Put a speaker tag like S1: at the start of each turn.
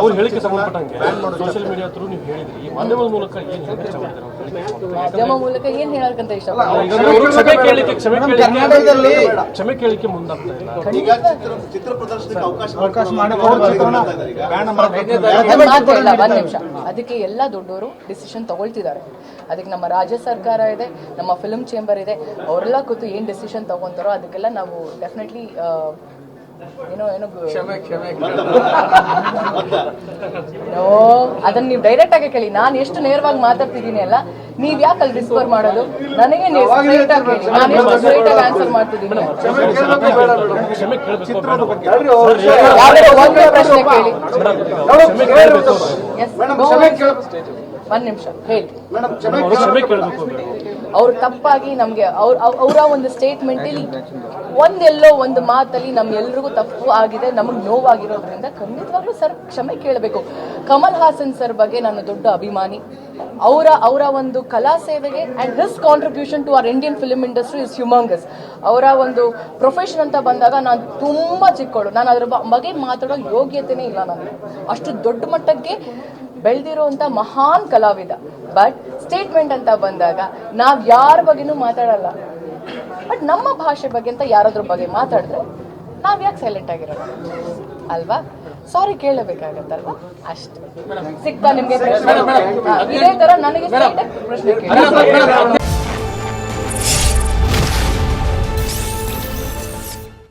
S1: ಅವ್ರ ಹೇಳಿಕೆ ಸಂಬಂಧಪಟ್ಟಂಗೆ ಸೋಷಿಯಲ್ ಮೀಡಿಯಾ ಥ್ರೂ ನೀವು ಹೇಳಿದ್ರಿ. ಈ ಮಾಧ್ಯಮದ ಮೂಲಕ ಏನು?
S2: ಮಾಧ್ಯಮ ಮೂಲಕ ಏನ್ ಹೇಳಕ್ಕಂತ
S1: ಇಷ್ಟ? ಕ್ಷಮೆ ಕೇಳಿಕೆ ಕ್ಷಮೆ ಕೇಳಿಕೆ ಕ್ಷಮೆ ಕೇಳಿಕೆ ಮುಂದಾಗ್ತಾ ಇಲ್ಲ.
S3: ಈಗ ಚಿತ್ರ ಚಿತ್ರ ಪ್ರದರ್ಶನಕ್ಕೆ ಅವಕಾಶ
S4: ಅವಕಾಶ ಮಾಡಿ ಬ್ಯಾನ್ ಮಾಡಬೇಕು.
S2: ಅದನ್ನ ಮಾತ್ರ ಇಲ್ಲ ಒಂದ್ ನಿಮಿಷ. ಅದಕ್ಕೆ ಎಲ್ಲ ದೊಡ್ಡವರು ಡಿಸಿಷನ್ ತಗೊಳ್ತಿದ್ದಾರೆ. ಅದಕ್ಕೆ ನಮ್ಮ ರಾಜ್ಯ ಸರ್ಕಾರ ಇದೆ ನಮ್ಮ ಫಿಲ್ಮ್ ಚೇಂಬರ್ ಇದೆ. ಅವರೆಲ್ಲ ಕೂತು ಏನ್ ಡಿಸಿಷನ್ ತಗೊಂತಾರೋ ಅದಕ್ಕೆಲ್ಲ ನಾವು ಡೆಫಿನೆಟ್ಲಿ ಏನೋ ಏನೋ ನೋ ಅದನ್ನ ನೀವು ಡೈರೆಕ್ಟ್ ಆಗಿ ಕೇಳಿ. ನಾನು ಎಷ್ಟು ನೇರವಾಗಿ ಮಾತಾಡ್ತಿದ್ದೀನಿ ಅಲ್ಲ ನೀವ್ ಯಾಕೆ ಅಲ್ಲಿ ಡಿಸ್ಕವರ್ ಮಾಡೋದು? ನನಗೆ ಸ್ಟ್ರೈಟ್ ಆಗಿ ನಾನು ಎಷ್ಟು ಸ್ಟ್ರೈಟ್ ಆಗಿ ಆನ್ಸರ್ ಮಾಡ್ತಿದ್ದೀನಿ
S1: ಕ್ಷಮೆ
S2: ಪ್ರಶ್ನೆ ಕೇಳಿ ಒಂದ್ ನಿಮಿಷ ಹೇಳಿ.
S1: ಅವರು
S2: ತಪ್ಪಾಗಿ ನಮ್ಗೆ ಅವ್ರ ಅವರ ಒಂದು ಸ್ಟೇಟ್ಮೆಂಟ್ ಅಲ್ಲಿ ಒಂದೆಲ್ಲೋ ಒಂದು ಮಾತಲ್ಲಿ ನಮ್ಗೆಲ್ರಿಗೂ ತಪ್ಪು ಆಗಿದೆ ನಮಗ್ ನೋವಾಗಿರೋದ್ರಿಂದ ಖಂಡಿತವಾಗ್ಲೂ ಸರ್ ಕ್ಷಮೆ ಕೇಳಬೇಕು. ಕಮಲ್ ಹಾಸನ್ ಸರ್ ಬಗ್ಗೆ ನಾನು ದೊಡ್ಡ ಅಭಿಮಾನಿ. ಅವರ ಅವರ ಒಂದು ಕಲಾ ಸೇವೆಗೆ and his contribution to our Indian film industry is humongous ಅವರ ಒಂದು ಪ್ರೊಫೆಷನ್ ಅಂತ ಬಂದಾಗ ನಾನು ತುಂಬಾ ಚಿಕ್ಕೋಳು. ನಾನು ಅದ್ರ ಬಗ್ಗೆ ಮಾತಾಡೋ ಯೋಗ್ಯತೆನೇ ಇಲ್ಲ ನನಗೆ ಅಷ್ಟು ದೊಡ್ಡ ಮಟ್ಟಕ್ಕೆ ಬೆಳೆದಿರುವಂತ ಮಹಾನ್ ಕಲಾವಿದ. ಬಟ್ ಸ್ಟೇಟ್ಮೆಂಟ್ ಅಂತ ಬಂದಾಗ ನಾವ್ ಯಾರ ಬಗ್ಗೆನೂ ಮಾತಾಡಲ್ಲ. ಬಟ್ ನಮ್ಮ ಭಾಷೆ ಬಗ್ಗೆ ಅಂತ ಯಾರಾದ್ರ ಬಗ್ಗೆ ಮಾತಾಡಿದ್ರೆ ನಾವ್ ಯಾಕೆ ಸೈಲೆಂಟ್ ಆಗಿರೋದು? ಅಲ್ವಾ? ಸಾರಿ ಕೇಳಬೇಕಾಗತ್ತಲ್ವಾ? ಅಷ್ಟೇ. ಸಿಗ್ತಾ ನಿಮಗೆ ಪ್ರಶ್ನೆ? ಇದೇ ತರ ನನಗೆ ಪ್ರಶ್ನೆ ಕೇಳಿ